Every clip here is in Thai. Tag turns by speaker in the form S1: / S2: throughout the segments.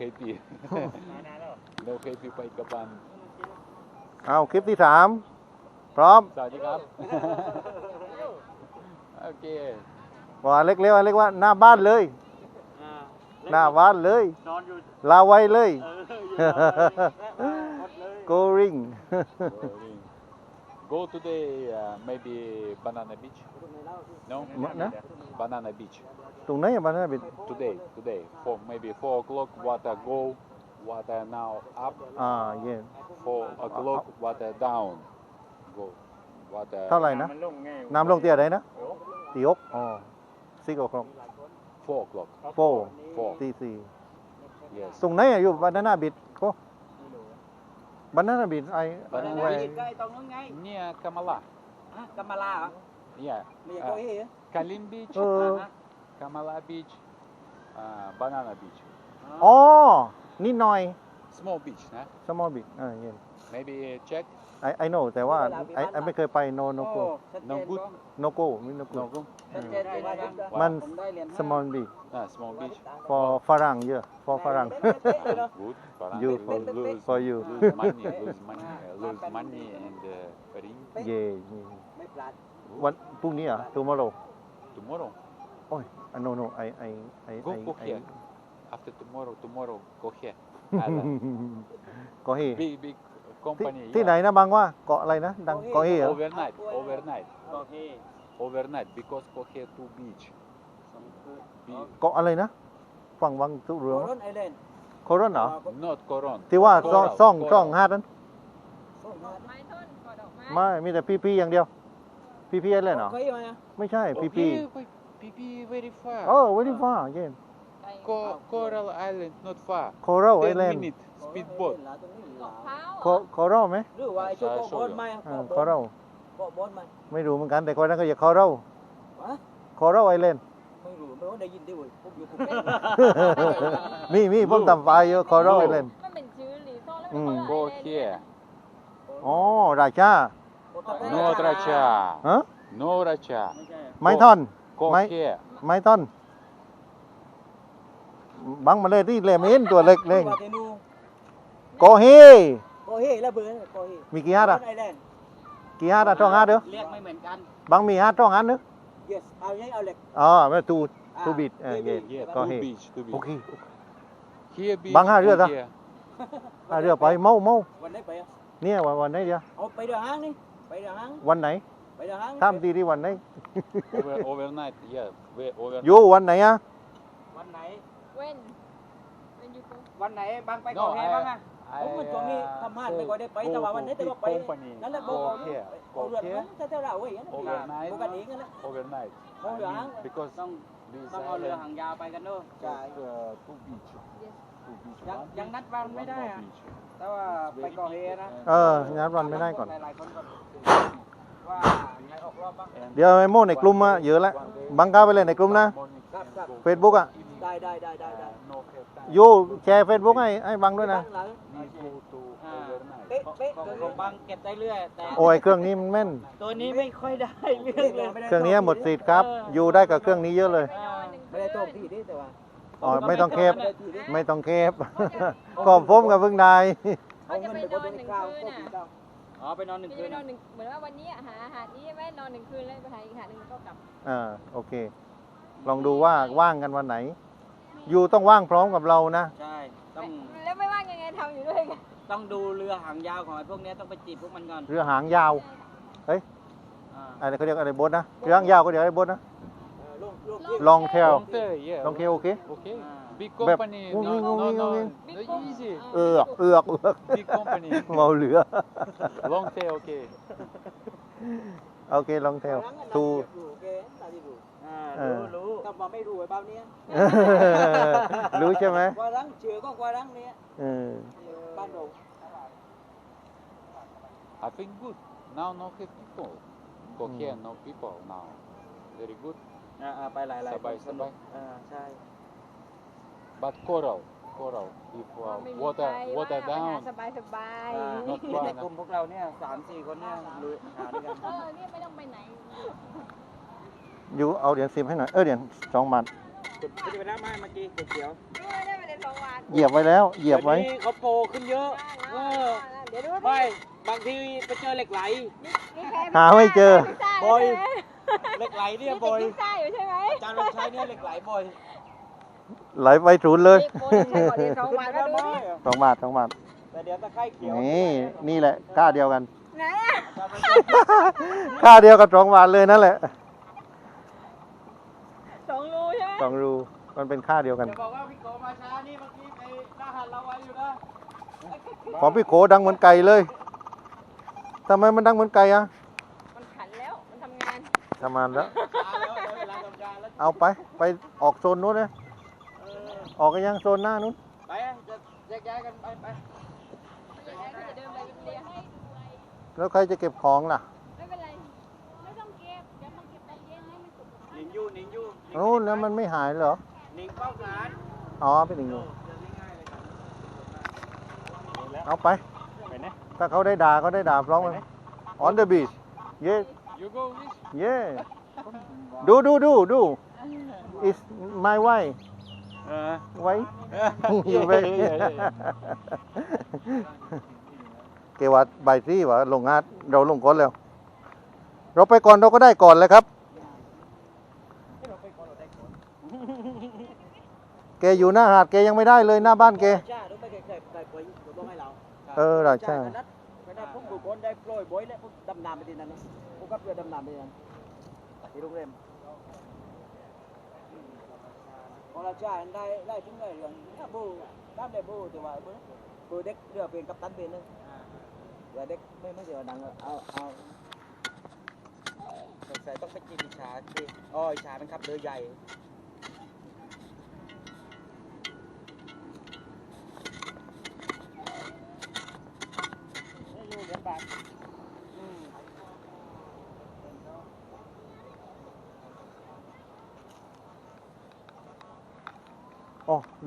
S1: happy no happy ไปกับบัน
S2: เอาคลิปที่สามพร้อม
S1: สวัสดีครับ โอเค
S2: บอกอเล็กเร็วอเล็กว่าหน้าบ้านเลย หน้าบ้านเลย
S3: นอนอยู่
S2: ลาไว้เลย
S3: เออ อยู่นอนหมดเลย
S2: going
S1: go today uh, maybe banana beach no
S2: นะ
S1: banana beach
S2: ตรงไหนอะบ้านนะบิด
S1: today today for maybe four o'clock water go water now up
S2: อ่าเย่
S1: four o'clock water down go water
S2: เท่าไหร่นะ
S3: มันลงไง
S2: น้ำลงเตียไหนนะตีอกอ๋อซิกโอครอง
S1: four o'clock
S2: โฟ
S1: four
S2: ตีสี่
S1: yes
S2: ตรงไหนอะอยู่บานาน่าบิด โคบานาน่าบิดไอ
S1: Banana
S2: ไว้
S1: Beach
S3: ใกล้ตรงนู้นไง
S1: near Kamala
S3: อะกัมมาลาเหรอ
S1: yeah
S3: ไม่ใช่โกเฮ้เหรอ
S1: Kalim beach
S2: เออ
S1: Kamala beach uh, banana beach
S2: อ๋อนิดหน่อย
S1: small beach นะ
S2: small bit อ่าเย่
S1: maybe check
S2: I I know แต่ว่าไอไอไม่เคยไป no no
S3: โอ้
S2: go
S3: ชัดเจ
S1: No
S3: น
S1: good
S3: บ้าง
S2: no go ไม่ no go
S1: no go
S3: ชัดเจนได้ได้ได้
S2: มัน
S3: ผมได้เหรียญห้า
S2: small bit
S1: ah small beach
S2: for ฝรั่งเยอะ for ฝรั่ง
S1: Ah, good Farang
S2: You-
S1: lose, lose,
S2: for you
S1: lose money lose money uh, lose money and uh, ring
S2: เย่
S3: ไม่พลาด
S2: วันพรุ่งนี้เหรอะ tomorrow
S1: tomorrow
S2: โอ้ย no no I I I
S1: go
S2: I
S1: go
S2: I
S1: here after tomorrow tomorrow go here Island.
S2: ก็เฮ
S1: big big
S2: ที่
S1: company
S2: ที่
S1: yeah.
S2: ไหนนะบางว่าเกาะอะไรนะดังเกาะเฮเหรอ
S1: overnight overnight
S3: โอเค
S1: overnight because go here to beach
S3: สองคืน
S1: Be-
S2: เกาะอะไรนะฝั่งวังตุเรื
S3: โร
S2: อง
S3: นไอแลนด์
S2: โครอนเหรอ
S1: not Coron
S2: ที่ว่าซ่อง
S1: Coral
S2: ซ่อง
S1: Coral
S2: ซ่องฮาดนั้น
S3: ส่งมา
S4: ไม้ต้นกอดอกไม้
S2: ไม่มีแต่พีพีอย่างเดียว พีพีอะไรเหรอ
S3: เคยมาอะ
S2: ไม่ใช่พีพี
S1: Okay, but PP very far
S2: โอ้ very far เย่
S4: ไก่
S1: Co- Coral Island not far
S2: โคโรไอ
S1: 10
S2: แลนด์
S1: minutes speedboat
S3: หลาตรงนี้ห
S4: เกาะ
S3: ลา
S4: พร้าว
S2: โคโคโรไหม
S3: หรือว่าไอ้โจโกบอลไหม
S2: เออโคโร
S3: โกบอลไหม
S2: ไม่รู้เหมือนกันแต่คนนั้นก็อยากโคโร
S3: วะ
S2: โคโรไอแลนด์
S3: ไม่รู้ไม่รู้ได้ยินดิเว้ยผมอยู่ภูเก็ต
S2: มีมีผมทำไฟล์อยู่โคโรไอแลนด์
S4: มันเป็นชื่อรีสอร์ทแล้ว
S2: อื
S4: มัน
S2: ม
S4: ก็
S1: go
S4: ไอแลนด์เนี่ย
S1: here
S2: อ๋อราชา
S1: no Racha
S2: ฮะ
S1: no Racha
S3: ไม่ใช่
S2: ไม้ท่อน
S1: go
S2: Mai-
S1: here
S2: ไม้ท่อน บังมาเลยที่เลมเห็นตัวเล็กเล่ง
S3: ว่าเทนู
S2: โกเฮ
S3: โกเฮ้แล้วเบอร์โกเฮ้
S2: มีกี่ฮาร์ดอะ
S3: ไอแลนด์
S2: กี่ฮาร์ดอะท่องฮาร์ดเด้อ
S3: เรียกไม่เหมือนกัน
S2: บังมีฮาร์ดท่องฮาร์ดเด้อ
S3: yes เอายังเอาเหล็ก
S2: อ๋อไม่ตู
S3: อ่า
S2: ตูบิดเออเย็น
S1: yeah
S2: ก็
S1: to
S2: เฮ
S1: beach to
S2: โอ
S1: beach
S2: เค
S1: here beach
S2: Bang ha,
S1: and
S2: rửa ra.
S1: here.
S2: อะเรือไปเมาเมา
S3: วันไหนไปอะ
S2: เนี่ยวันวันไหนเดียว
S3: เอาไปเดือห้างนี่ไปเดือห้าง
S2: วันไหน
S3: ไปเดือห้าง
S2: ทำดีที่วันไหน
S1: Over, overnight yeah we- overnight
S2: อยู่วันไหนอะ
S3: วันไหน
S4: เว้นเว้นยูโก
S3: วันไหนบางไป
S1: No,
S3: ก่อเฮ
S1: I-
S3: บ้างอะ
S1: I,
S3: ผมมันช่วงนี้
S1: uh,
S3: ทำห้าน
S1: say
S3: ไม่ค่อยได้ไป
S1: go
S3: แต่ว่า
S1: to
S3: วันนี้แต่
S1: big
S3: ว่าไป
S1: company
S3: นั่นแหละ
S1: go
S3: บอก
S1: here
S3: โอ้
S1: go
S3: เรื่อง
S1: here
S3: นั้นแต่เท่าไหร่เว้ยนั่น
S1: overnight
S3: พวกกันเองนั่นแหละ
S1: overnight
S3: Go
S1: I
S3: rửa
S1: mean,
S3: hang.
S1: because
S3: ต้อง
S1: this
S3: ต้องเอาเรือ
S1: island
S3: หางยาวไปกันด้วย
S1: just uh, two beach two beach
S3: ยัง
S1: one
S3: ยัง
S1: beach,
S3: นัดวัน
S1: one
S3: ไม่ได้
S1: more
S3: อะ
S1: beach
S3: แต่ว่าไปก่อเฮนะ
S2: เอองั้นวันไม่ได้ก่อน
S3: หลายๆคนก็ว่าใครออกรอบบ้าง
S1: And
S2: เดี๋ยวไอ้โม่ในกลุ่มอะเยอะแล้วบังก้าไปเลยในกลุ่มนะ
S1: morning
S3: ครับครับ
S1: go
S2: เฟซบุ๊กอะ
S1: evening
S3: ได้ได้ได้ได้ได้
S1: uh, no have time
S2: อยู่แชร์เฟซบุ๊กให้ให้บังด้วยนะ
S3: หลัง
S1: we go to
S3: อ่า
S1: overnight
S3: เป๊ะเป๊ะของของบางเก็บได้เรื่อยแต่
S2: โอ้ยเครื่องนี้มันแม่น
S3: ตัวนี้ไม่ค่อยได้เรื่องเลย
S2: เครื่องนี้หมดสิทธิ์ครับอยู่ได้กับเครื่องนี้เยอะเลย
S4: ไปนอนหนึ่ง
S3: ไม่ได้โต้ที่ดิแต่ว่า
S2: อ๋อไม่ต้องเคฟ
S3: ไม่ได้ที่ดิ
S2: ไม่ต้องเคฟขอบผมกับเพิ่งได้
S4: เขาจะไปนอนหนึ่งคืนอะ
S3: อ๋อไปนอนหนึ่ง
S4: พี่
S3: คื
S4: จะ
S3: น
S4: ไปนอนหนึ่งเหมือนว่าวันนี้หาอาหารนี้ใช่ไหมนอนหนึ่งคืนแล้วไปหาอีกหาดหนึ่งก็กลับ
S2: อ่าโอเค ลองดูว่าว่างกันวันไหน อยู่ต้องว่างพร้อมกับเรานะ
S3: ใช่ต้อง
S4: แล้วไม่ว่างยังไงทำอยู่ด้วยกัน
S3: ต้องดูเรือหางยาวของไอ้พวกเนี้ยต้องไปจีบพวกมันก่อน
S2: เรือหางยาว
S3: อ่า
S2: อะไรเขาเรียกอะไรโบทนะเรือหางยาวก็เรียกอะไรโบทนะ
S3: ลูกลูก
S2: ลองเทล
S1: long tail yeah
S2: ลองเทลโอเค
S1: okay
S3: อ่า
S1: big
S2: แบบ
S1: company
S2: งุ้ง
S1: no
S2: งิ้งงุ้ง
S1: no
S2: งิ้ง
S1: no
S2: งุ้งงิ้ง
S1: no easy
S2: เอือกเอือกเอือก
S1: big company
S2: เมาเรือ
S1: long tail okay
S2: โอเคลองเทลทู
S3: อ่า
S2: เออ
S3: รู้รู้ถ้ามาไม่รู้ไอ้เบ้าเนี้ย
S2: รู้ใช่ไหม
S3: กว่ารังเชือก็กว่ารังเนี้ย
S2: เออ
S3: บ้านเรา
S1: I think good now no have people go
S2: Mm.
S1: here no people now very good
S3: อ่าอ่าไปหลายหลาย
S1: สบาย
S3: คน
S1: สบาย
S3: อ่าใช่
S1: but coral coral if uh,
S4: ไม่มี
S1: water
S4: ใคร
S1: water
S4: ว่า
S1: down
S4: สบายสบาย
S3: อ่า
S1: not
S3: ใน
S1: far
S3: กลุ่มพวกเราเนี่ยสามสี่คนเนี่ยลุยหาด้วยกัน
S4: เออเนี่ยไม่ต้องไปไหน
S2: อ ยู่เอาเหรียญสิบให้หน่อย เออเหรียญสองบาท
S3: จุดที่ไปแล้วไม้เมื่อกี้ก๋วยเตี๋ยว
S4: ไม่ได้ไปไหนในท้องวาน
S2: เหยียบไว้แล้ว เหยียบไว้
S3: ดี๋นี้เขาโปรขึ้นเยอะ เออ
S4: เดี๋ยวดู
S3: ไม่ บางทีไปเจอเหล็กไหล
S4: นี่แพ้
S2: หาไม่เจอ
S3: บอยเหล็กไหลเนี่ยบ่อย
S4: พิซซ่าอยู่ใช่ไหม
S3: อาจารย์ลงใช้เนี่ยเหล็กไหลบ่อย
S2: ไหลไปศูนย์เลย
S4: นี่โบนใช้ก่อนในท้องวานมาดูดิ
S2: สองบาทสองบาท
S3: แต่เดี๋ยวตะไคร้เขียว
S2: นี่ นี่แหละค่าเดียวกัน
S4: ไหนอะ
S2: ค่าเดียวกับสองบาทเลยนั่นแหละ
S4: สองรูใช่ไหม
S2: สองรูมันเป็นค่าเดียวกัน
S3: จะบอกว่าพี่โกมาช้านี่เมื่อกี้ไปหน้าหันเราไว้อยู่นะ
S2: ของพี่โขดังเหมือนไก่เลยทำไมมันดังเหมือนไก่อะ
S4: มันขันแล้วมันทำงาน
S2: ทำมานแล้ว
S3: ช้าแล้วได้เวลาทำการแล้ว
S2: เอาไป ไปออกโซนนู้นเลย
S3: เออ
S2: ออกกันยังโซนหน้านู้น
S3: ไปจะแยกย้ายกันไปไป
S4: อย่างนั้นก็จะเดินไปเรียให้
S2: แล้วใครจะเก็บของล่ะ
S4: นิงยู่หนิ
S3: งนู้น
S2: แล้วมันไม่หายเหรอ
S3: หนิงเป้าสาร
S2: อ๋อเป็นอย่างนี้
S3: เดินง่ายๆเลยครับ
S2: เอาไป
S1: ไปไหน
S2: ถ้าเขาได้ด่าเขาได้ด่าพร้อมกัน on the beach yes
S1: You go this
S2: yeah ดูดูดูดู is my wife
S1: เออ
S2: wife you way เกวัดใบซี่วะลงงานเราลงก่อนแล้ว เราไปก่อนเราก็ได้ก่อนเลยครับ แกอยู่หน้าหาดแกยังไม่ได้เลยหน้าบ้านแก
S3: ใช่รู้ไหมแกเคยเคยเคยต้องให้เรา
S2: เออเราใช่
S3: กันนัดไปได้พวกบุคคลได้โปรยบอยแล้วพวกดำน้ำไปที่นั่นนะพวกกับเรือดำน้ำไปที่นั่นที่โรงแรมของเราใช่ได้ได้ถึงได้เรื่องถ้าบูตามได้บูแต่ว่าบูบูเด็กเรือเป็นกัปตันเป็นนึงเรือเด็กไม่ไม่เดี๋ยวดังเอาเอาสงสัยต้องไปกินชาสิอ๋อชาเป็นขับเรือใหญ่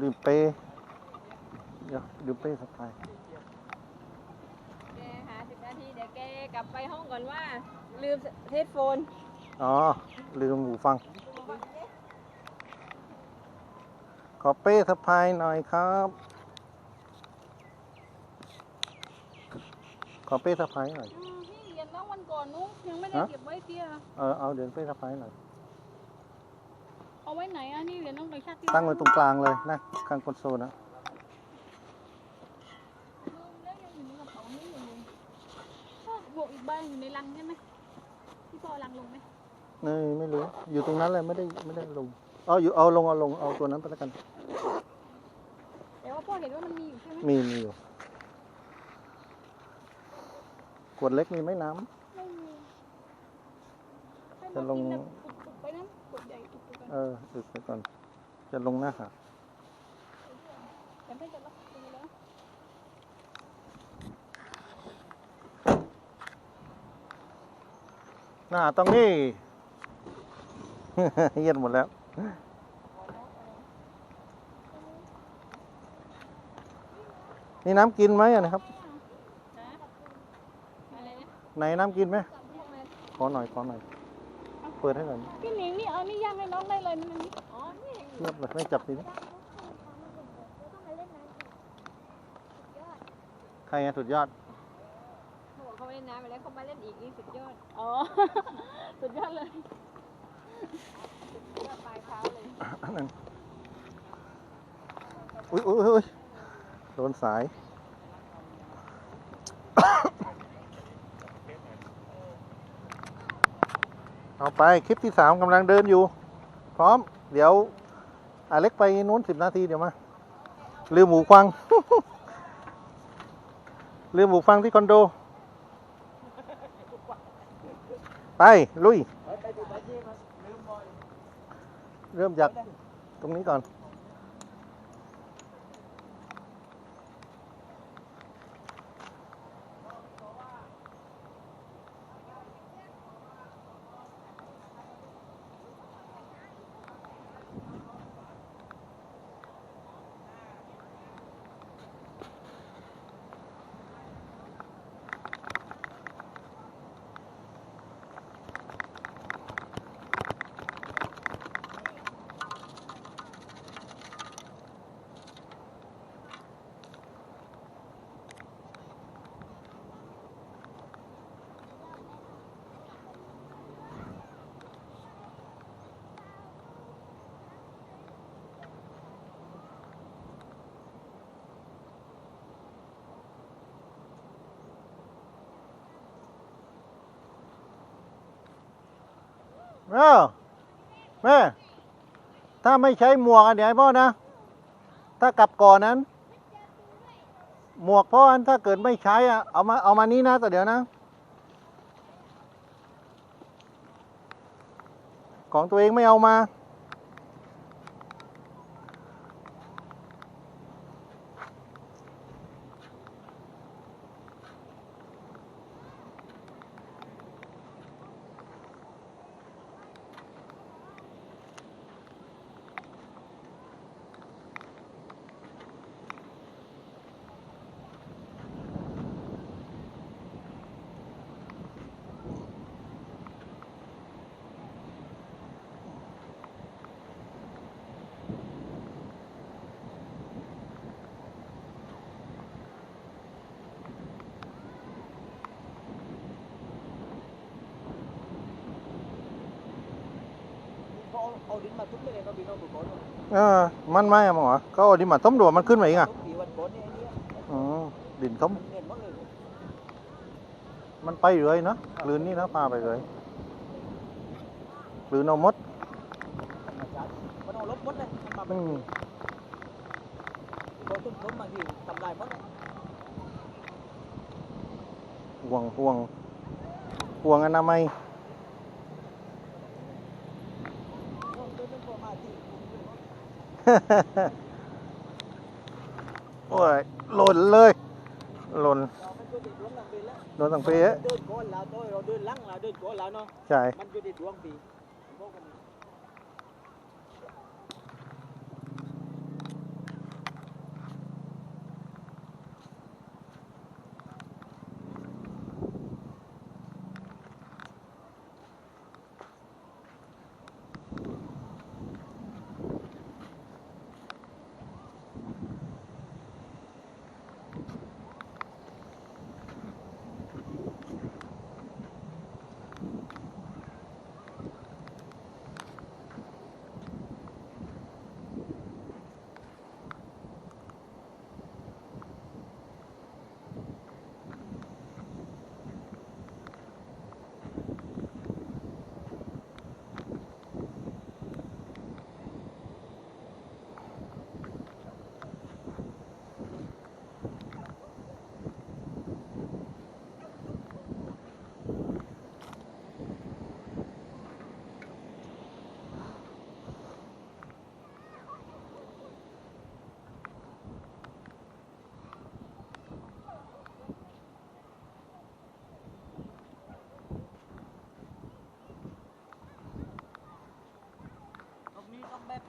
S2: ลืมเปย์เดี๋ยวลืมเปย์สบาย
S4: แกหาสิบนาทีเดี๋ยวแกกลับไปห้องก่อนว่า ลืมเฮดโฟน
S2: อ๋อ ลืมหูฟัง ขอเป้สะพายหน่อยครับ ขอเป้สะพายหน่อย
S5: อืมพี่เหรียญน้องวันก่อนนุ๊กยังไม่ได้
S2: ฮะ
S5: เก็บไว้เตี้ย
S2: เออเอาเดี๋ยวเป้สะพายหน่อย
S5: เอาไว้ไหนอะนี่เหรียญน้องต่างชาติ
S2: ตั้งไว้ตรงกลางเลยนะข้างคอนโซลนะ
S5: ลืมแล้วยังอยู่ในกระเป๋านี่อยู่เลยอ้าวบวกอีกใบอยู่ในลังใช่ไหมพี่พอเอาลังลงไหม
S2: นี่ไม่รู้อยู่ตรงนั้นเลยไม่ได้ไม่ได้ลงเอาอยู่เอาลงเอาลงเอาตัวนั้นไปแล้วกัน
S5: แต่ว่าพ่อเห็นว่ามันมีอยู่ใช่ไหม
S2: มีมีอยู่ขวดเล็กมีไหมน้
S5: ไม่มีให้
S2: จะลง
S5: กินแบบปุกๆไปนะกดใหญ่ปุกๆกันำ
S2: เออดึกไปก่อน จะลงหน้าหาด
S5: แต่ไม่จะล็อกประตูแล้ว
S2: หน้าหาดตรงนี้ เย็นหมดแล้วนี่น้ำกินไหมอะนะครับ
S5: นะอะไรนะ
S2: ไหนน้ำกินไหม
S5: พวกนั้น
S2: ขอหน่อย ขอหน่อย เปิดให้หน่อย
S5: พี่หนิงนี่เอานี่ย่างให้น้องได้เลยนะนี่
S4: อ๋อนี่
S2: เงียบเลยไม่จับสิใครอะสุดยอด
S4: เขาบอกเขาไม่เล่นน้ำไปแล้วเขามาเล่นอีกนี่สุดยอด
S5: อ๋อสุดยอดเลย
S4: ยอดปลายเท้าเลย
S2: นั่นอุ้ยอุ้ยอุ้ยโดนสาย เอาไปคลิปที่สามกำลังเดินอยู่ พร้อม เดี๋ยวอาเล็กไปนู้นสิบนาทีเดี๋ยวมาลืมหมูฟัง ลืมหมูฟังที่คอนโด ไปลุย เริ่มจากตรงนี้ก่อน เออแม่ ถ้าไม่ใช้หมวกอันเดี๋ยวให้พ่อนะ ถ้ากลับก่อนนั้น หมวกพ่ออันถ้าเกิดไม่ใช้อะเอามาเอามานี้นะแต่เดี๋ยวนะ ของตัวเองไม่เอามา
S3: เอาเอาดินมาทุบเลยเขาพี่น้องบุกคน
S2: เออ มันไม่อะหมอเขาเอาดินมาต้มดูมันขึ้นมาอีกอะ
S3: อนเนี่ยไอ้เนี่ย
S2: อืมดินต้ม
S3: เห็นหมดเลย
S2: มันไปเลยเนอะลืนนี่นะพาไปเลยลืนเอามด
S3: อาจารย์มันเอาลบมดเลยมันมา
S2: ม
S3: คนต้นต้นบางทีทำลายมดเลย
S2: ห่วงห่วงห่วงอนามัย
S3: ต้นต้นต้นประมาณที่
S2: โอ้ยหล่นเลยหล่น
S3: เราไม่ช่วยติดดวงหลังปีแล้ว
S2: โดนตังเป๊ะ
S3: เดินก้อนแล้วตัวเราเดินหลังเราเดินก้อนแล้วเนาะ
S2: ใช่
S3: มันช่วยติดดวงปี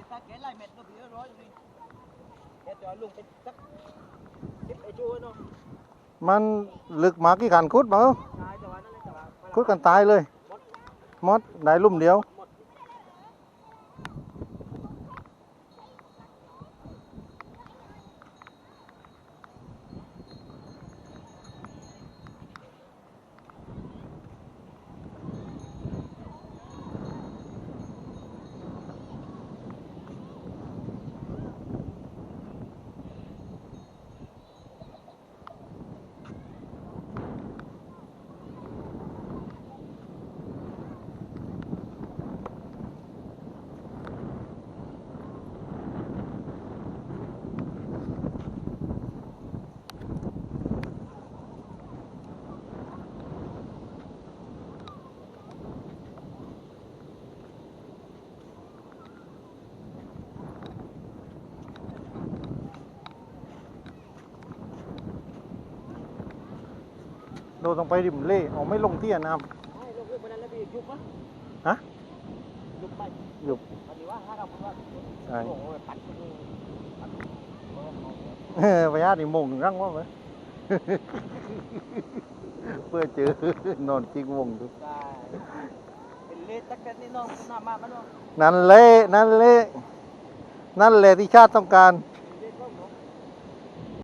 S3: ติดตาแกะลายเม็ดก็ผีร้อยอยู่นี่แกจะเอลุงไปสักสิบไอ้ชูเนาะ
S2: มันลึกมากี่ขันคุดมา
S3: ตายแต่ว่านั่นแหละแต่ว่า
S2: คุดกันตายเลย มดได้ลุ่มเดียว
S3: หมด
S2: โดนต้องไปริมเล่เอาไม่ลงเตี้ยน้
S3: ให้ลูกเรื่องมันนั่นแล้วพี่ยุบมั้ย
S2: ฮะ
S3: ยุบไป
S2: ยุบ
S3: อันนี้ว่าห้าเราพูดว่าำ
S2: ใช่
S3: โอ้โหปัดคนนี้ปัดโอ้โห
S2: เออพญาติมงรังว่าไหมเพื่อเจอนอนจิกวงดู
S3: ได้เป็นเลสตักกันนี่น้องหน้ามามันน้อง
S2: นั่นเละนั่นเละนั่นแหละที่ชาติต้องการ